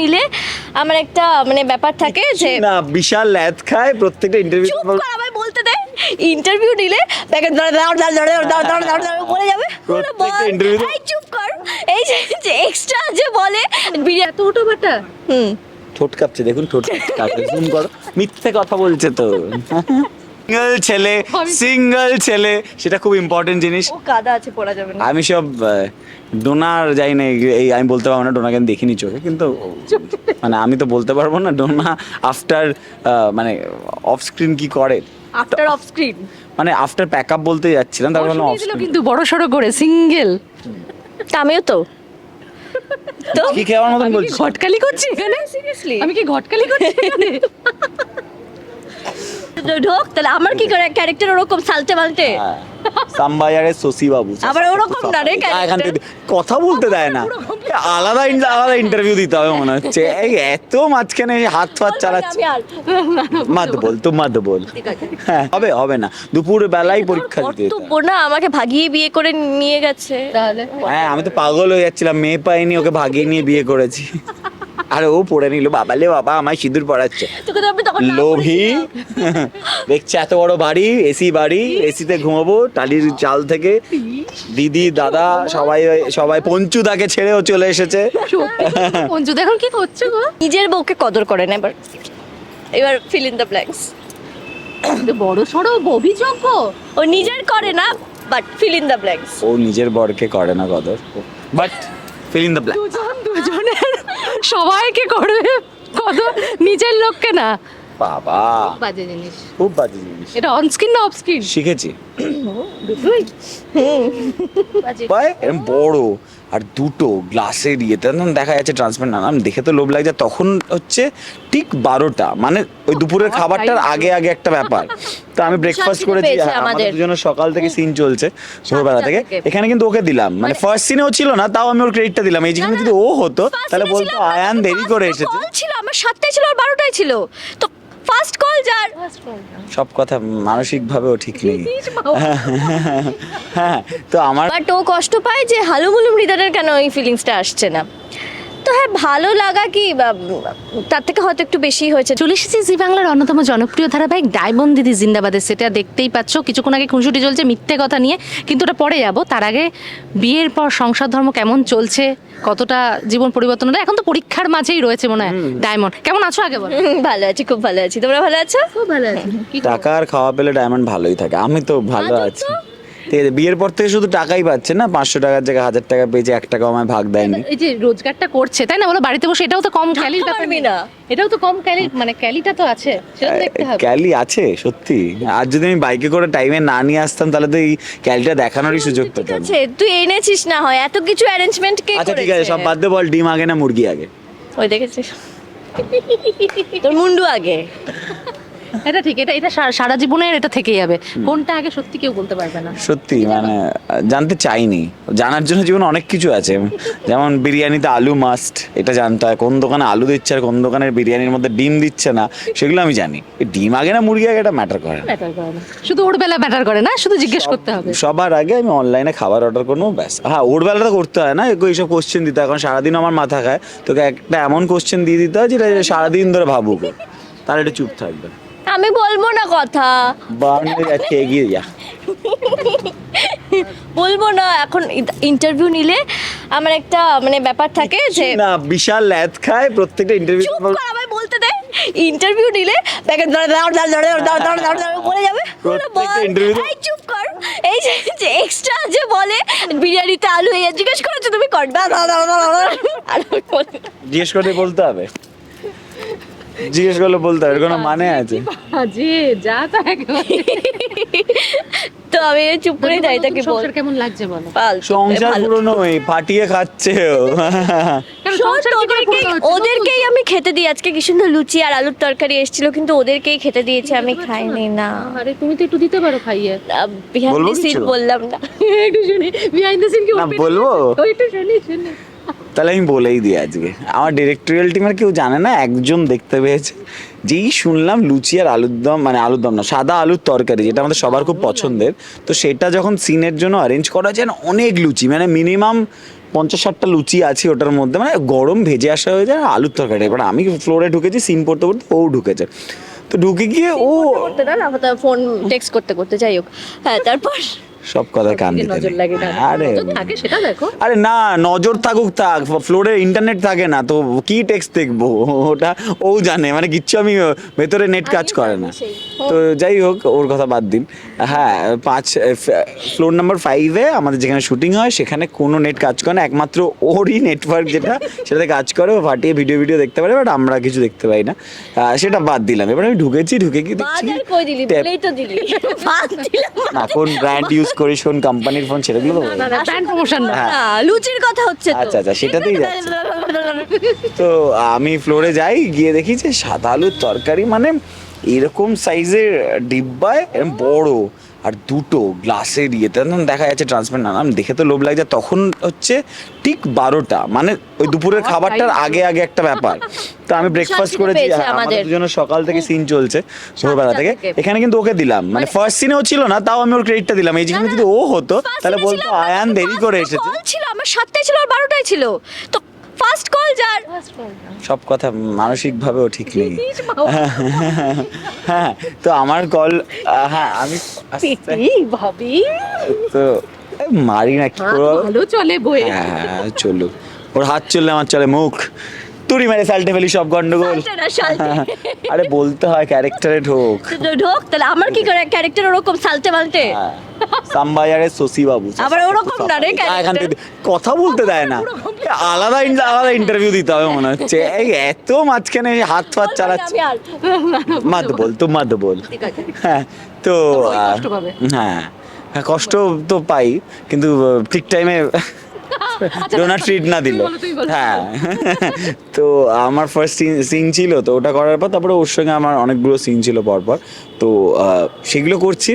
নিলে আমার একটা মানে ব্যাপার থাকে যে না বিশাল ল্যাদ খায় প্রত্যেকটা ইন্টারভিউ চুপ কর আমায় বলতে দে। ইন্টারভিউ নিলে প্যাকেট ধরে দাও দাও ধরে দাও দাও দাও দাও বলে যাবে। প্রত্যেকটা ইন্টারভিউ এই চুপ কর। এই যে এক্সট্রা যে বলে বিরিয়া তো বাটা হুম। ঠোঁট কাঁপছে দেখুন ঠোঁট কাটছে জুম করো। মিথ্যে কথা বলছে তো। সিঙ্গেল ছেলে সিঙ্গেল ছেলে। সেটা খুব ইম্পর্টেন্ট জিনিস। ও কাদা আছে পড়া যাবে না। আমি সব ডোনার যাই না এই- আমি বলতে পারব না ডোনাকে আমি দেখিনি চোখে কিন্তু মানে আমি তো বলতে পারব না ডোনা আফটার মানে অফ স্ক্রিন কি করে। আফটার অফ স্ক্রিন মানে আফটার প্যাক আপ বলতে যাচ্ছিলাম তারপর অফ দিল কিন্তু বড় সড়ো করে সিঙ্গেল আমিও তো। তো কি খাওয়ার মতন বলছি ঘটকালি করছি এখানে? সিরিয়াসলি আমি কি ঘটকালি করছি এখানে? ঢোক তাহলে আমার কি করে? ক্যারেক্টার ওরকম সালটে মালটে। হ্যাঁ। সাম্বাজারের শশী বাবু আবার ওরকম না রে যা এখান থেকে কথা বলতে দেয় না। আলাদা আলাদা ইন্টারভিউ দিতে হবে মনে হচ্ছে। এত মাঝখানে হাত ফাত চালাচ্ছে। আর বল তো মত বল। হ্যাঁ হবে হবে না। দুপুর বেলায় পরীক্ষা দিতে না আমাকে ভাগিয়ে বিয়ে করে নিয়ে গেছে। তাহলে হ্যাঁ আমি তো পাগল হয়ে যাচ্ছিলাম মেয়ে পাইনি ওকে ভাগিয়ে নিয়ে বিয়ে করেছি। আর ও পড়ে নিল বাবালে বাবা আমায় সিঁদুর পড়াচ্ছে। লোভী। দেখছে এত বড় বাড়ি এসি বাড়ি এসিতে ঘুমাবো টালির চাল থেকে দিদি দাদা সবাই সবাই পঞ্চু তাকে ছেড়েও চলে এসেছে। পঞ্চু এখন কি করছ গো? নিজের বউকে কদর করে না এবার। এবার ফিল ইন দ্য ব্ল্যাঙ্কস বড় সড়ো অভিযোগ ও নিজের করে না but fill in the blanks ও নিজের বরকে করে না কদর। But fill in the blank দুজন দুজনের সবাইকে করবে কত নিজের লোককে না। বাবা। বাজে জিনিস। খুব বাজে জিনিস। এটা অন স্ক্রিন না অফ স্ক্রিন শিখেছি দুটোই। বড়। আর দুটো গ্লাসের ইয়েতে না দেখা যাচ্ছে ট্রান্সপারেন্ট না আমি দেখে তো লোভ লাগছে। তখন হচ্ছে ঠিক বারোটা মানে ওই দুপুরের খাবারটার আগে আগে একটা ব্যাপার। তো আমি ব্রেকফাস্ট করেছি আমাদের। দুজনের সকাল থেকে সিন চলছে ভোরবেলা থেকে। এখানে কিন্তু ওকে দিলাম মানে ফার্স্ট সিনেও ছিল না তাও আমি ওর ক্রেডিটটা দিলাম। এই যেখানে যদি ও হতো তাহলে বলতো আয়ান দেরি করে এসেছে। ছিল আমার সাতটায় ছিল আর বারোটায় ছিল। তো ফার্স্ট কল যার সব কথা মানসিক ভাবেও ঠিক নেই। হ্যাঁ তো আমার বাট ও কষ্ট পায় যে হালুমুলুম হৃদয়ের কেন এই ফিলিংসটা আসছে না? তো হ্যাঁ ভালো লাগা কি তার থেকে হয়তো একটু বেশি হয়েছে। চলে এসেছি জি বাংলার অন্যতম জনপ্রিয় ধারাবাহিক ডায়মন্ড দিদি জিন্দাবাদের সেটা দেখতেই পাচ্ছ। কিছুক্ষণ আগে খুনসুটি চলছে মিথ্যে কথা নিয়ে কিন্তু ওটা পরে যাব। তার আগে বিয়ের পর সংসার ধর্ম কেমন চলছে কতটা জীবন পরিবর্তন হলো এখন তো পরীক্ষার মাঝেই রয়েছে মনে হয়। ডায়মন্ড কেমন আছো আগে বলো? ভালো আছি খুব ভালো আছি। তোমরা ভালো আছো? খুব ভালো আছি। টাকা আর খাওয়া পেলে ডায়মন্ড ভালোই থাকে। আমি তো ভালো আছি। ঠিক আছে বিয়ের পর থেকে শুধু টাকাই পাচ্ছে না? পাঁচশো টাকার জায়গায় হাজার টাকা পেয়েছে এক টাকা আমায় ভাগ দেয়নি। এই যে রোজগারটা করছে তাই না? বলো বাড়িতে বসে এটাও তো কম ক্যালির ব্যাপার পারবি না না। এটাও তো কম ক্যালি মানে ক্যালিটা তো আছে সেটা তো দেখতে হবে। ক্যালি আছে সত্যি। আর যদি আমি বাইকে করে টাইমে না নিয়ে আসতাম তাহলে তো এই ক্যালিটা দেখানোরই সুযোগ ঠিক পেতাম। আছে তুই এনেছিস না হয় এত কিছু অ্যারেঞ্জমেন্ট কে আচ্ছা ঠিক আছে সব বাদ দে বল ডিম আগে না মুরগি আগে? ওই দেখেছিস। তোর মুন্ডু আগে। এটা ঠিক এটা এটা সারা- জীবনের এটা থেকে যাবে। কোনটা আগে সত্যি কেউ বলতে পারবে না। সত্যি মানে জানতে চাইনি। জানার জন্য জীবনে অনেক কিছু আছে। যেমন বিরিয়ানিতে আলু মাস্ট এটা জানতে হয়। কোন দোকানে আলু দিচ্ছে আর কোন দোকানের বিরিয়ানির মধ্যে ডিম দিচ্ছে না সেগুলো আমি জানি। ডিম আগে না মুরগি আগে এটা ম্যাটার করে ম্যাটার করে না। শুধু ওর বেলা ম্যাটার করে না শুধু জিজ্ঞেস করতে হবে। সবার আগে আমি অনলাইনে খাবার অর্ডার করব ব্যাস। হ্যাঁ ওর বেলাটা করতে হয় না এগো এইসব কোশ্চেন দিতে হয়। এখন সারাদিন আমার মাথা খায়। তোকে একটা এমন কোশ্চেন দিয়ে দিতে হয় যেটা সারাদিন ধরে ভাবুক। তাহলে একটু চুপ থাকবে। আমি বলব না কথা বার্নে যাচ্ছে এগিয়ে যা বলব না এখন ইন্টারভিউ নিলে আমার একটা মানে ব্যাপার থাকে যে না বিশাল ল্যাদ খায় প্রত্যেকটা ইন্টারভিউ চুপ কর আমায় বলতে দে ইন্টারভিউ নিলে ধরে দাঁড় দাঁড় দাঁড় দাঁড় দাঁড় দাঁড় দাঁড় দাঁড় বলে যাবে প্রত্যেকটা এই চুপ কর এই যে এক্সট্রা যে বলে বিরিয়ানিতে আলু হয়ে জিজ্ঞেস করেছ তুমি কর দাঁড় দাঁড় দাঁড় দাঁড় দাঁড় আর জিজ্ঞেস করে বলতে হবে জিজ্ঞেস করলে বলতে হবে কোনো মানে আছে? যে যা তা তো আমি চুপ করে দাঁড়িয়ে থাকি বল সংসার কেমন লাগছে বলো? সংসার ফাটিয়ে খাচ্ছে ও। ওদেরকেই- আমি খেতে দিই। আজকে কি সুন্দর লুচি আর আলুর তরকারি এসেছিল কিন্তু ওদেরকেই খেতে দিয়েছি আমি খাইনি না। আরে তুমি তো একটু দিতে পারো খাইয়ে। বিহাইন্ড বলব সিট কিছু? বললাম না। একটু শুনি। বিহাইন্ড দ্য সিন কি বলব? একটু শুনি শুনি। তাহলে আমি বলেই দিই আজকে। আমার ডিরেক্টোরিয়াল টিমের কেউ জানে না একজন দেখতে পেয়েছে। যেই শুনলাম লুচি আর আলুর দম মানে আলুর দম না সাদা আলুর তরকারি যেটা আমাদের সবার খুব পছন্দের তো সেটা যখন সিনের জন্য অ্যারেঞ্জ করা যায় অনেক লুচি মানে মিনিমাম পঞ্চাশ ষাটটা লুচি আছে ওটার মধ্যে মানে গরম ভেজে আসা হয়ে যায় আর আলুর তরকারি। এবার আমি ফ্লোরে ঢুকেছি সিন পড়তে পড়তে ও ঢুকেছে। তো ঢুকে গিয়ে ও ফোন টেক্সট করতে করতে যাই হোক। হ্যাঁ তারপর? সব কথা কান দিতে নেই। আরে থাকে সেটা দেখো। আরে না নজর থাকুক থাক। ফ্লোরে ইন্টারনেট থাকে না তো কি টেক্সট দেখব? ওটা ও জানে মানে কিচ্ছু আমি ভেতরে নেট কাজ করে না। তো যাই হোক ওর কথা বাদ দিন। হ্যাঁ পাঁচ ফ্লোর নাম্বার ফাইভে আমাদের যেখানে শুটিং হয় সেখানে কোনো নেট কাজ করে না। একমাত্র ওরই নেটওয়ার্ক যেটা সেটাতে কাজ করে। ও ফাটিয়ে ভিডিও ভিডিও দেখতে পারে বাট আমরা কিছু দেখতে পাই না। আহ, সেটা বাদ দিলাম। এবার আমি ঢুকেছি ঢুকে কি দেখছি। বাজার কই দিলি? ট্যাব- বলেই দিলি। বাদ দিলাম। না কোন ব্র্যান্ড ইউজ কোন কোম্পানির ফোন সেটাগুলো তো বলো। না না ব্র্যান্ড প্রমোশন না হ্যাঁ। না লুচির কথা হচ্ছে তো আচ্ছা, আচ্ছা, সেটাতেই যাচ্ছে। তো আমি ফ্লোরে যাই গিয়ে দেখি যে সাদা আলুর তরকারি মানে এরকম সাইজের ডিব্বায় এরকম বড় আর দুটো গ্লাসের ইয়েতে দেখা যাচ্ছে ট্রান্সপারেন্ট না আমি দেখে তো লোভ লাগছে। তখন হচ্ছে ঠিক বারোটা মানে ওই দুপুরের খাবারটার আগে আগে একটা ব্যাপার। তো আমি ব্রেকফাস্ট করেছি আমাদের। দুজনের সকাল থেকে সিন চলছে ভোরবেলা থেকে। এখানে কিন্তু ওকে দিলাম। মানে ফার্স্ট সিনেও ছিল না তাও আমি ওর ক্রেডিটটা দিলাম। এই যেখানে যদি ও হতো তাহলে বলতো আয়ান দেরি করে এসেছে। ছিল আমার সাতটায় ছিল আর বারোটায় ছিল। তো ফার্স্ট কল যার সব কথা মানসিকভাবেও ঠিক নেই। হ্যাঁ তো আমার কল হ্যাঁ আমি পিটি ভাবি। তো মারি না কি করব? ভালো চলে বই। হ্যাঁ চলুক। ওর হাত চললে আমার চলে মুখ। তুড়ি মেরে সাল্টে ফেলি সব গন্ডগোল। সাল্টে সাল্টে। আরে বলতে হয় ক্যারেক্টারে ঢোক। তো ঢোক তাহলে আমার কি করে? ক্যারেক্টার ওরকম সালতে মালতে হ্যাঁ সাম্বাজারের শশী বাবু। আবার ওরকম না রে কথা বলতে দেয় না। আলাদা আলাদা ইন্টারভিউ দিতে হবে মনে হচ্ছে। এই এত মাঝখানে হাত ফাত চালাচ্ছে। আমি বল তো মত বল হ্যাঁ তো। হ্যাঁ হ্যাঁ কষ্ট তো পাই কিন্তু ঠিক টাইমে ডোনাট ট্রিট না দিল। হ্যাঁ তো আমার ফার্স্ট সিন ছিল তো ওটা করার পর তারপরে ওর সঙ্গে আমার অনেকগুলো সিন ছিল পরপর। তো সেগুলো করছি।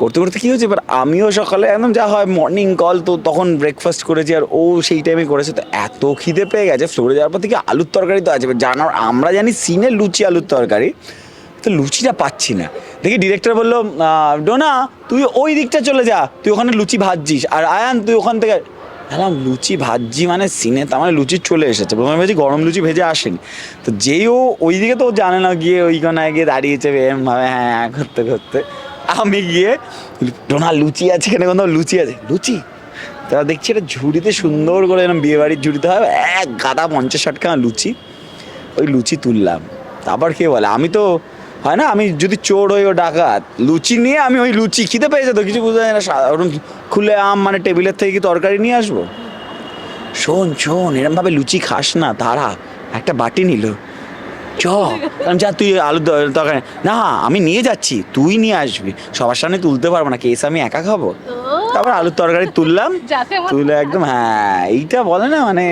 করতে করতে কী হয়েছে? এবার আমিও সকালে একদম যা হয় মর্নিং কল তো তখন ব্রেকফাস্ট করেছি আর ও সেই টাইমে করেছে। তো এত খিদে পেয়ে গেছে ফ্লোরে যাওয়ার পর থেকে আলুর তরকারি তো আছে। জানার, আমরা জানি সিনে লুচি আলুর তরকারি, তো লুচিটা পাচ্ছি না। দেখি ডিরেক্টর বলল ডোনা, তুই ওই দিকটা চলে যা, তুই ওখানে লুচি ভাজছিস। আর আয়ান, তুই ওখান থেকে হ্যাঁ লুচি ভাজছি মানে সিনে তার মানে লুচি চলে এসেছে। প্রথমে ভেবেছি গরম লুচি ভেজে আসেনি। তো যেই ও ওই দিকে তো জানে না, গিয়ে ওইখানে গিয়ে দাঁড়িয়েছে এরম ভাবে হ্যাঁ হ্যাঁ করতে করতে। আমি গিয়ে ডোনা লুচি আছে এখানে কোথাও? লুচি আছে। লুচি? তারা দেখছি এটা ঝুড়িতে সুন্দর করে এরকম বিয়ে বাড়ির ঝুড়িতে হয়। এক গাদা পঞ্চাশ ষাট খানা লুচি। ওই লুচি তুললাম। তারপর কে বলে? আমি তো, হয় না? আমি যদি চোর হই ও ডাকাত, লুচি নিয়ে আমি ওই লুচি খিদে পেয়েছে তো? কিছু বুঝতে না। সা- ওরকম খুলে আম মানে টেবিলের থেকে কি তরকারি নিয়ে আসব? শোন শোন এরম ভাবে লুচি খাস না। তারা একটা বাটি নিল। চ। আমি যা তুই আলু তরকারি না আমি নিয়ে যাচ্ছি তুই নিয়ে আসবি। সবার সামনে তুলতে পারব না কেস আমি একা খাব। তারপর আলুর তরকারি তুললাম। তুলে একদম হ্যাঁ এইটা বলে না মানে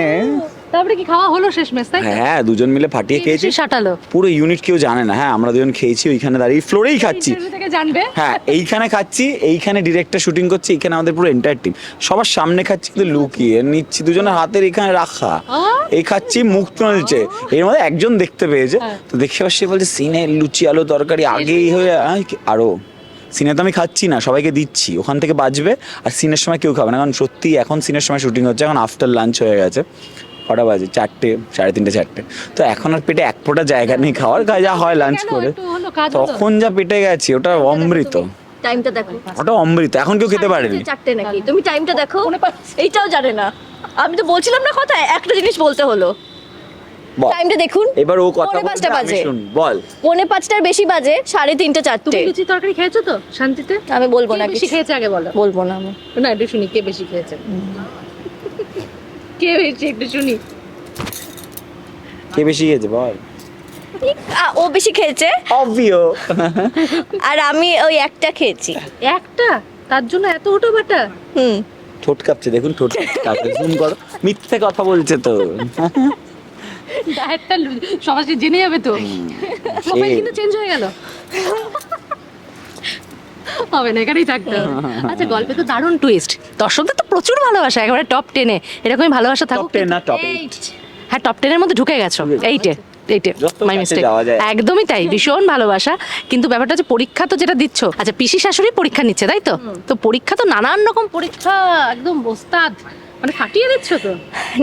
তারপরে কি খাওয়া হলো শেষ মেশ তাই হ্যাঁ দুজন মিলে ফাটিয়ে খেয়েছি। সাটালো পুরো ইউনিট কেউ জানে না। হ্যাঁ আমরা দুজন খেয়েছি ওইখানে দাঁড়িয়ে ফ্লোরেই খাচ্ছি। জানবে। হ্যাঁ এইখানে খাচ্ছি এইখানে ডিরেক্টর শুটিং করছি এইখানে আমাদের পুরো এন্টায়ার টিম সবার সামনে খাচ্ছি কিন্তু লুকিয়ে নিচ্ছি দুজনের হাতের এখানে রাখা। এই খাচ্ছি মুখ চলছে এর মধ্যে একজন দেখতে পেয়েছে। হ্যাঁ। তো দেখে সে বলছে সিনে লুচি আলু তরকারি আগেই হয়ে আরও। সিনে তো আমি খাচ্ছি না সবাইকে দিচ্ছি। ওখান থেকে বাজবে আর সিনের সময় কেউ খাবে না। কারণ সত্যি এখন সিনের সময় শুটিং হচ্ছে এখন আফটার লাঞ্চ হয়ে গেছে। কটা বাজে চারটে সাড়ে তিনটে চারটে। তো এখন আর পেটে এক ফোঁটা জায়গা নেই খাওয়ার যা হয় লাঞ্চ? করে। তখন যা পেটে গেছি ওটা অমৃত। টাইমটা দেখো। ওটা অমৃত এখন কেউ খেতে পারেনি। চারটে নাকি? তুমি টাইমটা দেখো। এইটাও জানে না। আমি তো বলছিলাম না কথা একটা জিনিস বলতে হলো। টাইমটা দেখুন। এবার ও কথা পৌনে বলছে পাঁচটা বাজে। বল। পৌনে পাঁচটার বেশি বাজে সাড়ে তিনটে তুমি চারটে লুচি তরকারি খেয়েছো তো শান্তিতে? আমি বলব না বেশি খেয়েছে আগে বলো? বলব না আমি। না একটু শুনি কে বেশি খেয়েছে? কে বেশি একটু শুনি। কে বেশি খেয়েছে বল। ও বেশি খেয়েছে? অবভিও আর আমি ওই একটা খেয়েছি। একটা? তার জন্য এত ওটো বাটা হুম। ঠোঁট কাঁপছে দেখুন ঠোঁট কাঁপছে জুম করো। মিথ্যে কথা বলছে তো। ডায়েটটা সবাই জেনে যাবে তো? প্রোফাইল সে- কিন্তু চেঞ্জ হয়ে গেল। হবে না এখানেই থাকতে আচ্ছা গল্পে তো দারুণ টুইস্ট দর্শকদের তো প্রচুর ভালোবাসা একেবারে টপ টেনে এরকমই ভালোবাসা টপ থাকুক না টপ হ্যাঁ টপ টেনের মধ্যে ঢুকে গেছো। এইটে এইটে মাই মিস্টেক একদমই তাই ভীষণ ভালোবাসা। কিন্তু ব্যাপারটা হচ্ছে পরীক্ষা তো যেটা দিচ্ছ আচ্ছা পিসি শাশুড়ি পরীক্ষা নিচ্ছে তাই তো? তো পরীক্ষা তো নানান রকম পরীক্ষা একদম ওস্তাদ। মানে ফাটিয়ে দিচ্ছ তো?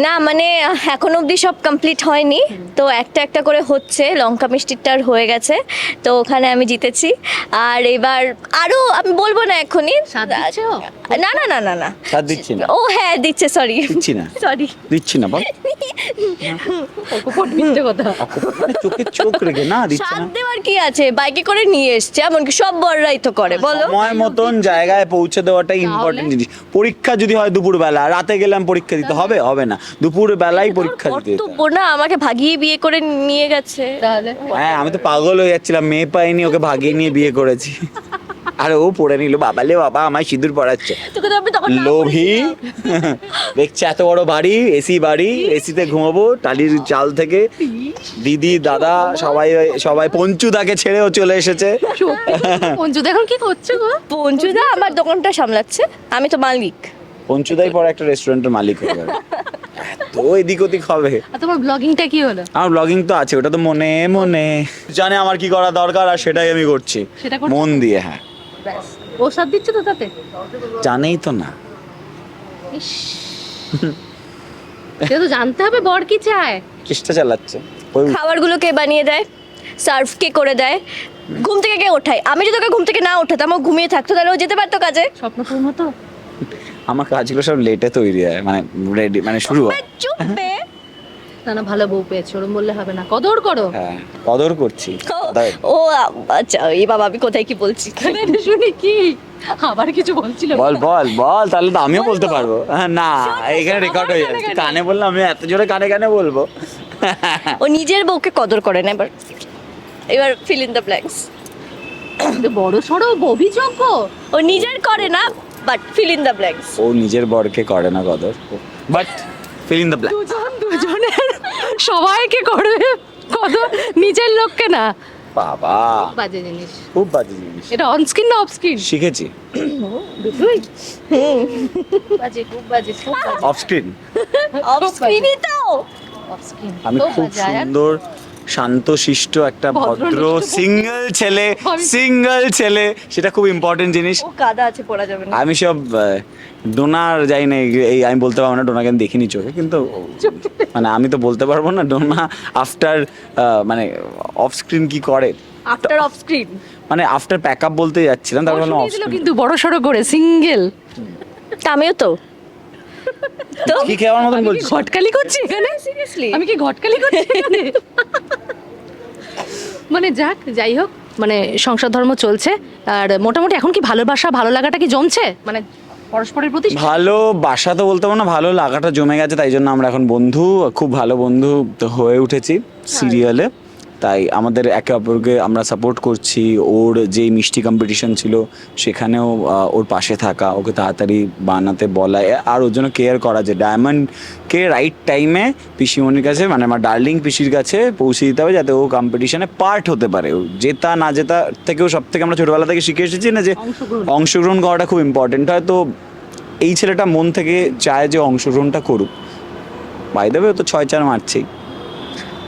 না মানে এখন অবধি সব কমপ্লিট হয়নি। তো একটা একটা করে হচ্ছে লঙ্কা মিষ্টিটার হয়ে গেছে। তো ওখানে আমি জিতেছি। আর এবার আরও আমি বলব না এখনই। ও? না না না না না। দিচ্ছি না। ও হ্যাঁ দিচ্ছে সরি দিচ্ছি না। সরি দিচ্ছি না বল। অকপট মিথ্যে কথা। মানে চোখে চোখ রেখে না দিচ্ছে না। দেওয়ার কি আছে? বাইকে করে নিয়ে এসছে এমনকি সব বড়রাই তো করে বলো। সময় মতন জায়গায় পৌঁছে দেওয়াটাই ইম্পর্টেন্ট জিনিস। পরীক্ষা যদি হয় দুপুর বেলা রাতে গেলাম পরীক্ষা দিতে হবে হবে না। দুপুর বেলায় পরীক্ষা দিতে কর্তব্য না আমাকে ভাগিয়ে বিয়ে করে নিয়ে গেছে। তাহলে? হ্যাঁ আমি তো পাগল হয়ে যাচ্ছিলাম মেয়ে পাইনি ওকে ভাগিয়ে নিয়ে বিয়ে করেছি। আর ও পড়ে নিল বাবা লে বাবা আমায় সিঁদুর পড়াচ্ছে। লোভী। দেখছে এত বড় বাড়ি এসি বাড়ি এসিতে ঘুমাবো টালির চাল থেকে দিদি দাদা সবাই সবাই পঞ্চুদাকে ছেড়েও চলে এসেছে। সত্যি? পঞ্চু এখন কি করছ গো? পঞ্চুদা আমার দোকানটা সামলাচ্ছে আমি তো মালিক। পঞ্চুদাই পরে একটা রেস্টুরেন্টের মালিক হয়ে যাবে। এত এদিক ওদিক হবে। আর তোমার ব্লগিংটা কি হলো? আমার ব্লগিং তো আছে ওটা তো মনে মনে। জানে আমার কি করা দরকার আর সেটাই আমি করছি। মন দিয়ে হ্যাঁ। ও সাথ দিচ্ছে তো তাতে? জানেই তো না। সেটা তো জানতে হবে বর কি চায়? চেষ্টা চালাচ্ছে? ওই খাবারগুলো কে বানিয়ে দেয়? সার্ভ কে করে দেয়? ঘুম থেকে কে ওঠায়? আমি যদি তোকে ঘুম থেকে না ওঠাতাম আমার ঘুমিয়ে থাকতো তাহলে ও যেতে পারতো কাজে? স্বপ্ন পূর্ণ তো? আমার কাজগুলো সব লেটে তৈরি হয় মানে রেডি মানে শুরু হয়। চুপ। না না ভালো বউ পেয়েছ ওরম বললে হবে না। কদর করো। হ্যাঁ কদর করছি। ও- আচ্ছা এই বাবা আমি কোথায় কি বলছি? শুনি কি? আবার কিছু বলছিল বল বল বল তাহলে তো আমিও বলতে পারব। হ্যাঁ, না এখানে রেকর্ড হয়ে যাচ্ছে। কানে বললে আমি এত জোরে কানে কানে বলব। ও নিজের বউকে কদর করে না এবার এবার ফিল ইন দ্য ব্ল্যাঙ্কস বড় সড়ো অভিযোগ ও নিজের করে না। But fill in the blanks ও নিজের বরকে করে না কদর but fill in the black দুজন দুজনের সবাইকে করবে কদর নিজের লোককে না। বাবা। বাজে জিনিস। খুব বাজে জিনিস। এটা অন স্ক্রিন না অফ স্ক্রিন শিখেছি। দুটোই বাজে খুব বাজে খুব বাজে। অফ স্ক্রিন অফ স্ক্রিনই তো। অফ স্ক্রিন আমি খুব সুন্দর শান্তশিষ্ট একটা ভদ্র সিঙ্গেল ছেলে সিঙ্গেল ছেলে সেটা খুব ইম্পর্টেন্ট জিনিস। ও কাদা আছে পড়া যাবে না। আমি সব ডোনার যাই না এই- এই আমি বলতে পারব না ডোনাকে আমি দেখিনি চোখে কিন্তু মানে আমি তো বলতে পারব না ডোনা আফটার মানে অফ স্ক্রিন কি করে? আফটার অফ স্ক্রিন মানে আফটার প্যাক আপ বলতে যাচ্ছিলাম তারপর কিন্তু বড় সড়ো করে সিঙ্গেল আমিও তো? তো কি খেয়ার মতন বলছিস? ঘটকালি করছি এখানে? সিরিয়াসলি আমি কি ঘটকালি করছি এখানে? মানে যাক যাই হোক মানে সংসার ধর্ম চলছে আর মোটামুটি এখন কি ভালোবাসা ভালো লাগাটা কি জমছে? মানে পরস্পরের প্রতি ভালো বাসা তো বলতে পারব না ভালো লাগাটা জমে গেছে তাই জন্য আমরা এখন বন্ধু খুব ভালো বন্ধু তো হয়ে উঠেছি সিরিয়ালে তাই আমাদের একে অপরকে আমরা সাপোর্ট করছি। ওর যে মিষ্টি কম্পিটিশন ছিল সেখানেও ওর পাশে থাকা ওকে তাড়াতাড়ি বানাতে বলা আর ওর জন্য কেয়ার করা যে ডায়মন্ডকে রাইট টাইমে পিসিমণির কাছে মানে আমার ডার্লিং পিসির কাছে পৌঁছে দিতে হবে যাতে ও কম্পিটিশনে পার্ট হতে পারে। ও জেতা না জেতা থেকেও সব থেকে আমরা ছোটবেলা থেকে শিখে এসেছি না যে অংশগ্রহণ। করাটা খুব ইম্পর্টেন্ট হয় তো এই ছেলেটা মন থেকে চায় যে অংশগ্রহণটা করুক। বাই দেবে তো ছয় চার মারছেই।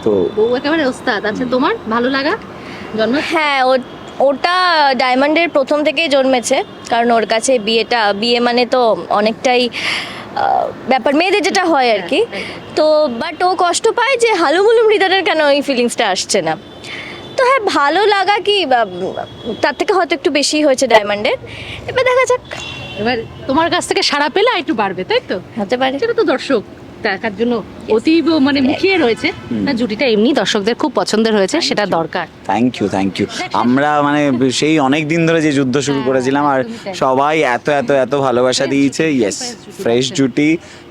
তো বউ একেবারে ওস্তাদ। আচ্ছা তোমার ভালো লাগা জন্ম? হ্যাঁ ও ওটা ডায়মন্ডের প্রথম থেকেই জন্মেছে কারণ ওর কাছে বিয়েটা বিয়ে মানে তো অনেকটাই ব্যাপার। মেয়েদের যেটা হয় আর কি। তো বাট ও কষ্ট পায় যে হালুমুলুম হৃদয়ের কেন এই ফিলিংসটা আসছে না। তো হ্যাঁ ভালো লাগা কি তার থেকে হয়তো একটু বেশি হয়েছে ডায়মন্ডের। এবার দেখা যাক। এবার তোমার কাছ থেকে সাড়া পেলে একটু বাড়বে তাই তো? হতে পারে। সেটা তো দর্শক। দেখার জন্য অতীব মানে মুখিয়ে রয়েছে। না জুটিটা এমনি দর্শকদের খুব পছন্দের হয়েছে সেটা দরকার। থ্যাংক ইউ থ্যাংক ইউ আমরা মানে সেই অনেক দিন ধরে যে যুদ্ধ শুরু হ্যাঁ, করেছিলাম আর সবাই এত এত এত ভালোবাসা দিয়েছে। ইয়েস ফ্রেশ জুটি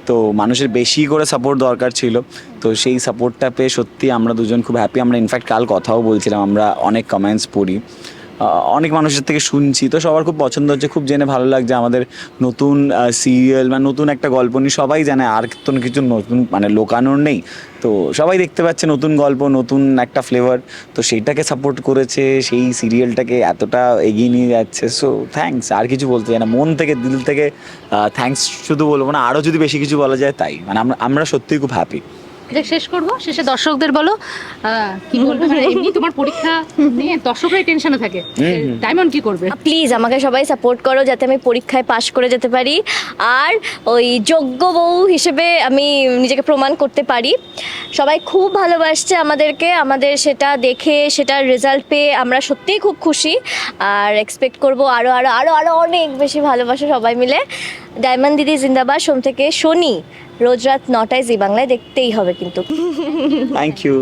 তো মানুষের বেশি করে সাপোর্ট দরকার ছিল। তো সেই সাপোর্টটা পেয়ে সত্যি আমরা দুজন খুব হ্যাপি আমরা ইনফ্যাক্ট কাল কথাও বলছিলাম আমরা অনেক কমেন্টস পড়ি। অনেক মানুষের থেকে শুনছি। তো সবার খুব পছন্দ হচ্ছে, খুব জেনে ভালো লাগছে আমাদের নতুন সিরিয়াল বা নতুন একটা গল্প নিয়ে। সবাই জানে আর তো কিছু নতুন মানে লোকানোর নেই। তো সবাই দেখতে পাচ্ছে নতুন গল্প, নতুন একটা ফ্লেভার তো সেইটাকে সাপোর্ট করেছে, সেই সিরিয়ালটাকে এতটা এগিয়ে নিয়ে যাচ্ছে। সো থ্যাঙ্কস আর কিছু বলতে চাই না। মন থেকে, দিল থেকে থ্যাঙ্কস শুধু বলব না আরও যদি বেশি কিছু বলা যায় তাই। মানে আমরা আমরা সত্যিই খুব হ্যাপি যে শেষ করব শেষে দর্শকদের বলো কি বলবে? মানে এমনি তোমার পরীক্ষা নিয়ে দর্শকরাই টেনশনে থাকে। ডায়মন্ড কি করবে? প্লিজ আমাকে সবাই সাপোর্ট করো যাতে আমি পরীক্ষায় পাশ করে যেতে পারি। আর ওই যোগ্য বউ হিসেবে আমি নিজেকে প্রমাণ করতে পারি। সবাই খুব ভালোবাসছে আমাদেরকে আমাদের সেটা দেখে সেটার রেজাল্ট পেয়ে আমরা সত্যিই খুব খুশি। আর এক্সপেক্ট করব আরও আরও আরও আরও অনেক বেশি ভালোবাসা সবাই মিলে। ডায়মন্ড দিদি জিন্দাবাদ। সোম থেকে শনি রোজ রাত নটায় জি বাংলায় দেখতেই হবে কিন্তু। Thank you